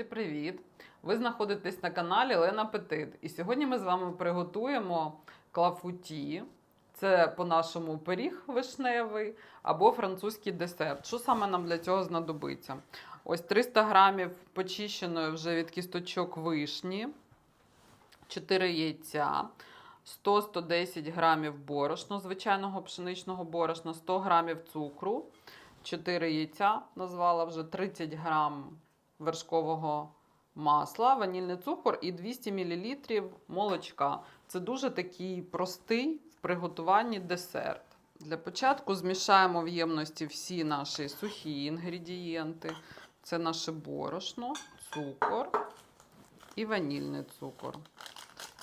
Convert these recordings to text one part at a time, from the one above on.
Друзі, привіт! Ви знаходитесь на каналі Лена Петит. І сьогодні ми з вами приготуємо клафуті. Це по-нашому пиріг вишневий або французький десерт. Що саме нам для цього знадобиться? Ось 300 грамів почищеної вже від кісточок вишні, 4 яйця, 100-110 грамів борошна, звичайного пшеничного борошна, 100 грамів цукру, 4 яйця, назвала вже 30 грам вершкового масла, ванільний цукор і 200 мл молочка. Це дуже такий простий в приготуванні десерт. Для початку змішаємо в ємності всі наші сухі інгредієнти. Це наше борошно, цукор і ванільний цукор.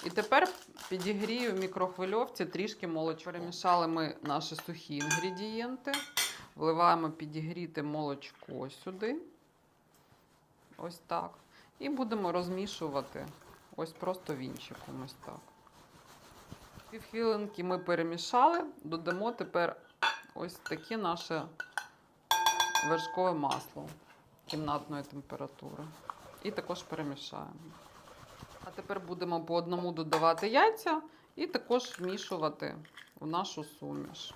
І тепер підігрію в мікрохвильовці трішки молочка. Перемішали ми наші сухі інгредієнти. Вливаємо підігріте молочко сюди. Ось так. І будемо розмішувати ось просто вінчиком. Ось так. Півхвилинки ми перемішали, додамо тепер ось таке наше вершкове масло кімнатної температури. І також перемішаємо. А тепер будемо по одному додавати яйця і також вмішувати в нашу суміш.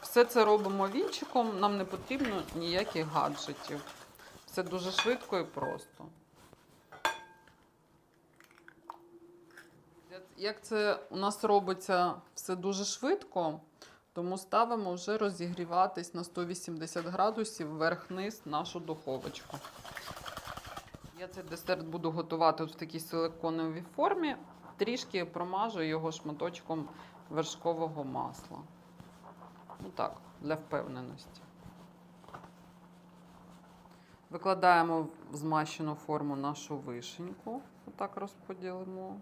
Все це робимо вінчиком, нам не потрібно ніяких гаджетів. Все дуже швидко і просто. Як це у нас робиться все дуже швидко, тому ставимо вже розігріватись на 180 градусів вверх-низ нашу духовочку. Я цей десерт буду готувати в такій силиконовій формі. Трішки промажу його шматочком вершкового масла. Ну так, для впевненості. Викладаємо в змащену форму нашу вишеньку. Отак розподілимо.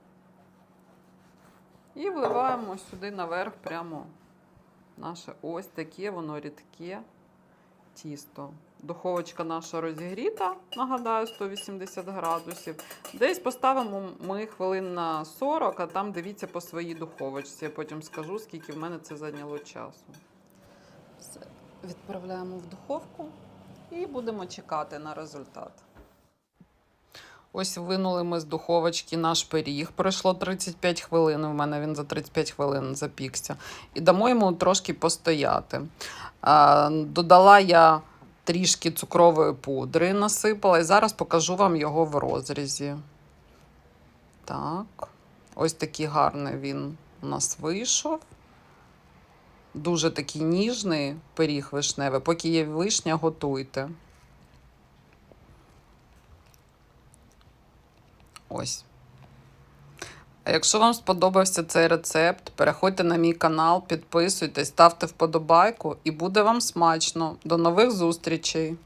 І вливаємо сюди наверх прямо наше ось таке воно рідке тісто. Духовочка наша розігріта, нагадаю, 180 градусів. Десь поставимо ми хвилин на 40, а там дивіться по своїй духовочці. Я потім скажу, скільки в мене це зайняло часу. Все, відправляємо в духовку і будемо чекати на результат. Ось винули ми з духовочки наш пиріг. Пройшло 35 хвилин. У мене він за 35 хвилин запікся. І дамо йому трошки постояти. Додала я трішки цукрової пудри, насипала, і зараз покажу вам його в розрізі. Так, ось такий гарний він у нас вийшов. Дуже такий ніжний пиріг вишневий. Поки є вишня, готуйте. Ось. А якщо вам сподобався цей рецепт, переходьте на мій канал, підписуйтесь, ставте вподобайку і буде вам смачно. До нових зустрічей!